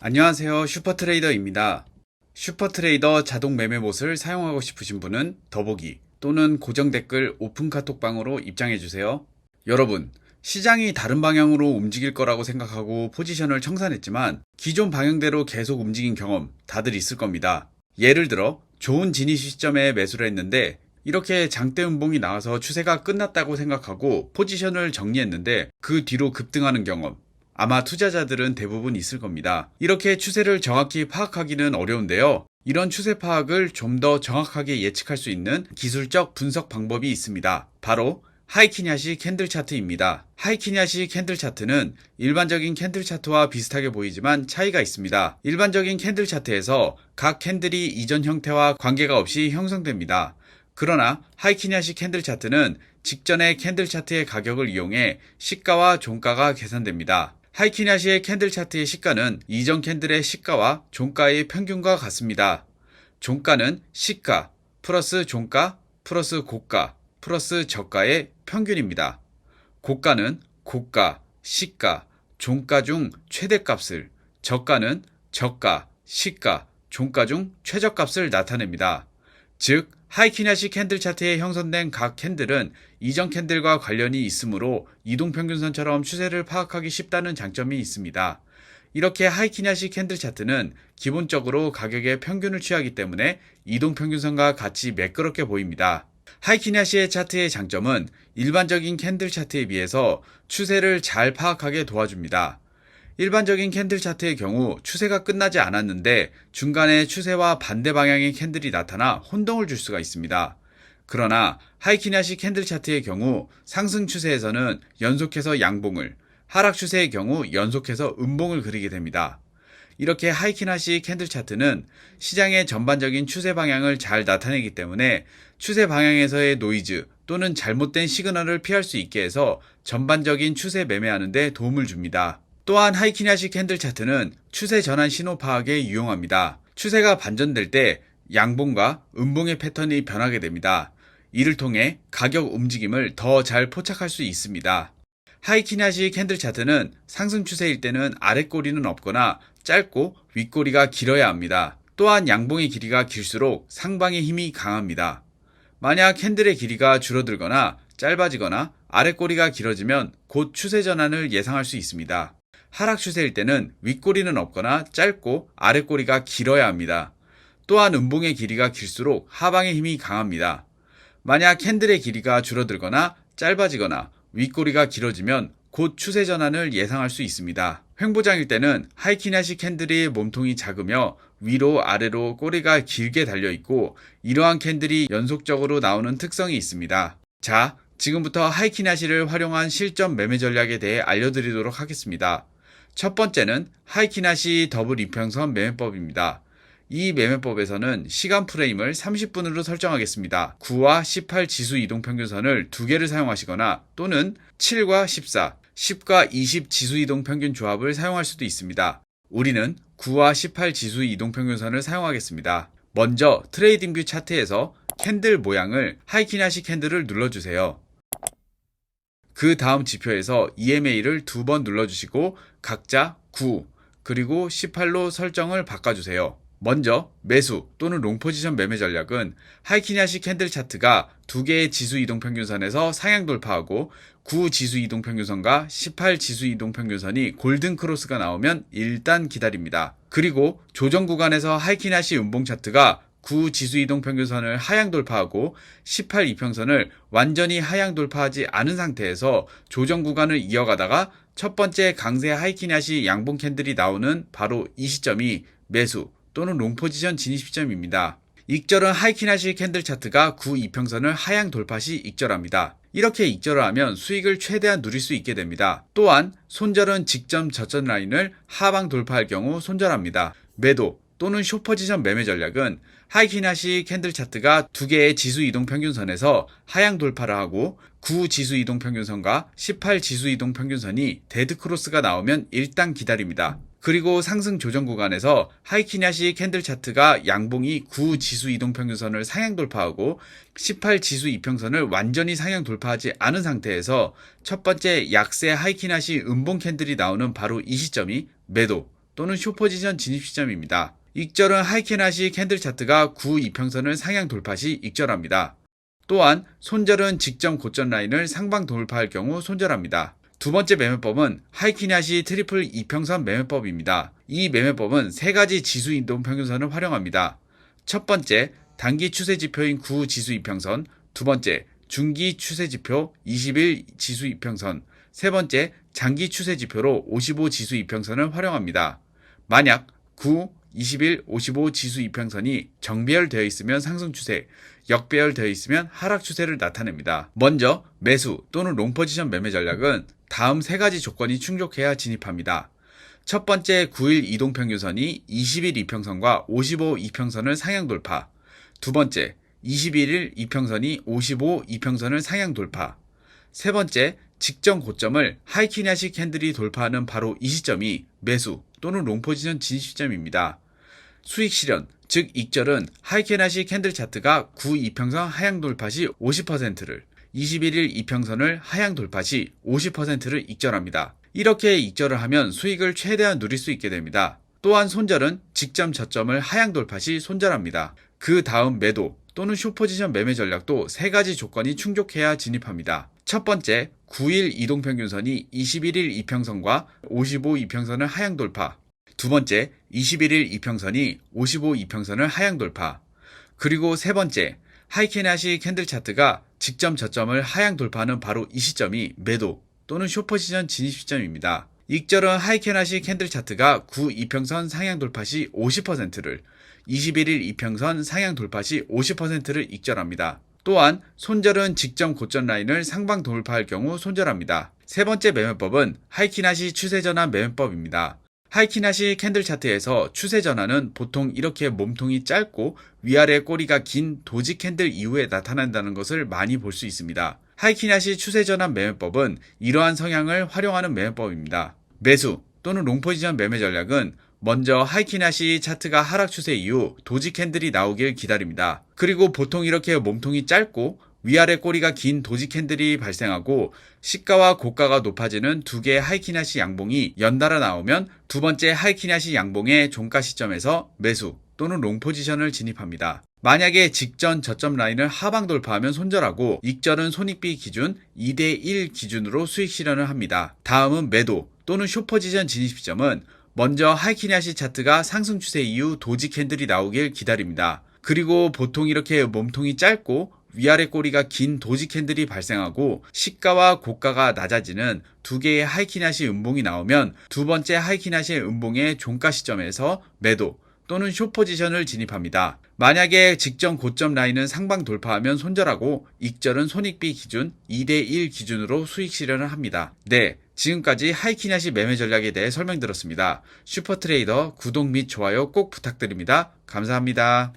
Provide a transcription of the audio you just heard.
안녕하세요. 슈퍼트레이더입니다. 슈퍼트레이더 자동 매매봇을 사용하고 싶으신 분은 더보기 또는 고정 댓글 오픈 카톡방으로 입장해주세요. 여러분, 시장이 다른 방향으로 움직일 거라고 생각하고 포지션을 청산했지만 기존 방향대로 계속 움직인 경험 다들 있을 겁니다. 예를 들어 좋은 진입 시점에 매수를 했는데 이렇게 장대 음봉이 나와서 추세가 끝났다고 생각하고 포지션을 정리했는데 그 뒤로 급등하는 경험 아마 투자자들은 대부분 있을 겁니다. 이렇게 추세를 정확히 파악하기는 어려운데요. 이런 추세 파악을 좀 더 정확하게 예측할 수 있는 기술적 분석 방법이 있습니다. 바로 하이키냐시 캔들 차트입니다. 하이키냐시 캔들 차트는 일반적인 캔들 차트와 비슷하게 보이지만 차이가 있습니다. 일반적인 캔들 차트에서 각 캔들이 이전 형태와 관계가 없이 형성됩니다. 그러나 하이키냐시 캔들 차트는 직전의 캔들 차트의 가격을 이용해 시가와 종가가 계산됩니다. 하이키냐시의 캔들 차트의 시가는 이전 캔들의 시가와 종가의 평균과 같습니다. 종가는 시가 플러스 종가 플러스 고가 플러스 저가의 평균입니다. 고가는 고가, 시가, 종가 중 최대값을, 저가는 저가, 시가, 종가 중 최저값을 나타냅니다. 즉, 하이키냐시 캔들 차트에 형성된 각 캔들은 이전 캔들과 관련이 있으므로 이동평균선처럼 추세를 파악하기 쉽다는 장점이 있습니다. 이렇게 하이키냐시 캔들 차트는 기본적으로 가격의 평균을 취하기 때문에 이동평균선과 같이 매끄럽게 보입니다. 하이키냐시의 차트의 장점은 일반적인 캔들 차트에 비해서 추세를 잘 파악하게 도와줍니다. 일반적인 캔들 차트의 경우 추세가 끝나지 않았는데 중간에 추세와 반대 방향의 캔들이 나타나 혼동을 줄 수가 있습니다. 그러나 하이키냐시 캔들 차트의 경우 상승 추세에서는 연속해서 양봉을, 하락 추세의 경우 연속해서 음봉을 그리게 됩니다. 이렇게 하이키나시 캔들 차트는 시장의 전반적인 추세 방향을 잘 나타내기 때문에 추세 방향에서의 노이즈 또는 잘못된 시그널을 피할 수 있게 해서 전반적인 추세 매매하는 데 도움을 줍니다. 또한 하이키나시 캔들 차트는 추세 전환 신호 파악에 유용합니다. 추세가 반전될 때 양봉과 음봉의 패턴이 변하게 됩니다. 이를 통해 가격 움직임을 더 잘 포착할 수 있습니다. 하이키나시 캔들 차트는 상승 추세일 때는 아랫꼬리는 없거나 짧고 윗꼬리가 길어야 합니다. 또한 양봉의 길이가 길수록 상방의 힘이 강합니다. 만약 캔들의 길이가 줄어들거나 짧아지거나 아랫꼬리가 길어지면 곧 추세 전환을 예상할 수 있습니다. 하락 추세일 때는 윗꼬리는 없거나 짧고 아랫꼬리가 길어야 합니다. 또한 음봉의 길이가 길수록 하방의 힘이 강합니다. 만약 캔들의 길이가 줄어들거나 짧아지거나 윗꼬리가 길어지면 곧 추세 전환을 예상할 수 있습니다. 횡보장일 때는 하이키나시 캔들의 몸통이 작으며 위로 아래로 꼬리가 길게 달려 있고 이러한 캔들이 연속적으로 나오는 특성이 있습니다. 자, 지금부터 하이키나시를 활용한 실전 매매 전략에 대해 알려드리도록 하겠습니다. 첫 번째는 하이키나시 더블 이평선 매매법입니다. 이 매매법에서는 시간 프레임을 30분으로 설정하겠습니다. 9와 18 지수 이동 평균선을 두 개를 사용하시거나 또는 7과 14, 10과 20 지수 이동 평균 조합을 사용할 수도 있습니다. 우리는 9와 18 지수 이동 평균선을 사용하겠습니다. 먼저 트레이딩 뷰 차트에서 캔들 모양을 하이키나시 캔들을 눌러주세요. 그 다음 지표에서 EMA를 두 번 눌러주시고 각자 9 그리고 18로 설정을 바꿔주세요. 먼저 매수 또는 롱 포지션 매매 전략은 하이키냐시 캔들 차트가 두 개의 지수 이동 평균선에서 상향 돌파하고 9 지수 이동 평균선과 18 지수 이동 평균선이 골든 크로스가 나오면 일단 기다립니다. 그리고 조정 구간에서 하이키냐시 음봉 차트가 9 지수 이동 평균선을 하향 돌파하고 18 이평선을 완전히 하향 돌파하지 않은 상태에서 조정 구간을 이어가다가 첫 번째 강세 하이키냐시 양봉 캔들이 나오는 바로 이 시점이 매수 또는 롱 포지션 진입 시점입니다. 익절은 하이키나시 캔들 차트가 9 이평선을 하향 돌파 시 익절합니다. 이렇게 익절을 하면 수익을 최대한 누릴 수 있게 됩니다. 또한 손절은 직전 저점 라인을 하방 돌파할 경우 손절합니다. 매도 또는 쇼포지션 매매 전략은 하이키나시 캔들 차트가 두 개의 지수 이동 평균선에서 하향 돌파를 하고 9 지수 이동 평균선과 18 지수 이동 평균선이 데드 크로스가 나오면 일단 기다립니다. 그리고 상승 조정 구간에서 하이키냐시 캔들 차트가 양봉이 9 지수 이동 평균선을 상향 돌파하고 18 지수 이평선을 완전히 상향 돌파하지 않은 상태에서 첫 번째 약세 하이키냐시 음봉 캔들이 나오는 바로 이 시점이 매도 또는 숏포지션 진입 시점입니다. 익절은 하이캐나시 캔들 차트가 9 이평선을 상향 돌파 시 익절합니다. 또한 손절은 직전 고점 라인을 상방 돌파할 경우 손절합니다. 두 번째 매매법은 하이키냐시 트리플 이평선 매매법입니다. 이 매매법은 세 가지 지수 이동 평균선을 활용합니다. 첫 번째, 단기 추세 지표인 9 지수 이평선, 두 번째, 중기 추세 지표 21 지수 이평선, 세 번째, 장기 추세 지표로 55 지수 이평선을 활용합니다. 만약 9, 21, 55 지수 이평선이 정배열되어 있으면 상승 추세, 역배열되어 있으면 하락 추세를 나타냅니다. 먼저 매수 또는 롱 포지션 매매 전략은 다음 세 가지 조건이 충족해야 진입합니다. 첫 번째 9일 이동 평균선이 21 이평선과 55 이평선을 상향 돌파. 두 번째 21일 이평선이 55 이평선을 상향 돌파. 세 번째 직전 고점을 하이키냐시 캔들이 돌파하는 바로 이 시점이 매수 또는 롱 포지션 진입 시점입니다. 수익 실현, 즉 익절은 하이케나시 캔들 차트가 9 이평선 하향 돌파 시 50%를 21일 이평선을 하향 돌파 시 50%를 익절합니다. 이렇게 익절을 하면 수익을 최대한 누릴 수 있게 됩니다. 또한 손절은 직전 저점을 하향 돌파 시 손절합니다. 그 다음 매도 또는 숏포지션 매매 전략도 세 가지 조건이 충족해야 진입합니다. 첫 번째, 9일 이동평균선이 21일 이평선과 55 이평선을 하향 돌파. 두 번째, 21일 이평선이 55 이평선을 하향 돌파. 그리고 세 번째, 하이케나시 캔들 차트가 직점 저점을 하향 돌파하는 바로 이 시점이 매도 또는 숏포지션 진입 시점입니다. 익절은 하이케나시 캔들 차트가 9 이평선 상향 돌파 시 50%를 21일 이평선 상향 돌파 시 50%를 익절합니다. 또한 손절은 직전 고점 라인을 상방 돌파할 경우 손절합니다. 세 번째 매매법은 하이키나시 추세 전환 매매법입니다. 하이키나시 캔들 차트에서 추세 전환은 보통 이렇게 몸통이 짧고 위아래 꼬리가 긴 도지 캔들 이후에 나타난다는 것을 많이 볼 수 있습니다. 하이키나시 추세 전환 매매법은 이러한 성향을 활용하는 매매법입니다. 매수 또는 롱포지션 매매 전략은 먼저 하이키나시 차트가 하락 추세 이후 도지 캔들이 나오길 기다립니다. 그리고 보통 이렇게 몸통이 짧고 위아래 꼬리가 긴 도지 캔들이 발생하고 시가와 고가가 높아지는 두 개의 하이키나시 양봉이 연달아 나오면 두 번째 하이키나시 양봉의 종가 시점에서 매수 또는 롱 포지션을 진입합니다. 만약에 직전 저점 라인을 하방 돌파하면 손절하고 익절은 손익비 기준 2대1 기준으로 수익 실현을 합니다. 다음은 매도 또는 숏 포지션 진입 시점은 먼저 하이키냐시 차트가 상승 추세 이후 도지 캔들이 나오길 기다립니다. 그리고 보통 이렇게 몸통이 짧고 위아래 꼬리가 긴 도지 캔들이 발생하고 시가와 고가가 낮아지는 두 개의 하이키냐시 음봉이 나오면 두 번째 하이키냐시 음봉의 종가 시점에서 매도 또는 숏 포지션을 진입합니다. 만약에 직전 고점 라인은 상방 돌파하면 손절하고 익절은 손익비 기준 2대1 기준으로 수익 실현을 합니다. 네. 지금까지 하이키냐시 매매 전략에 대해 설명드렸습니다. 슈퍼트레이더 구독 및 좋아요 꼭 부탁드립니다. 감사합니다.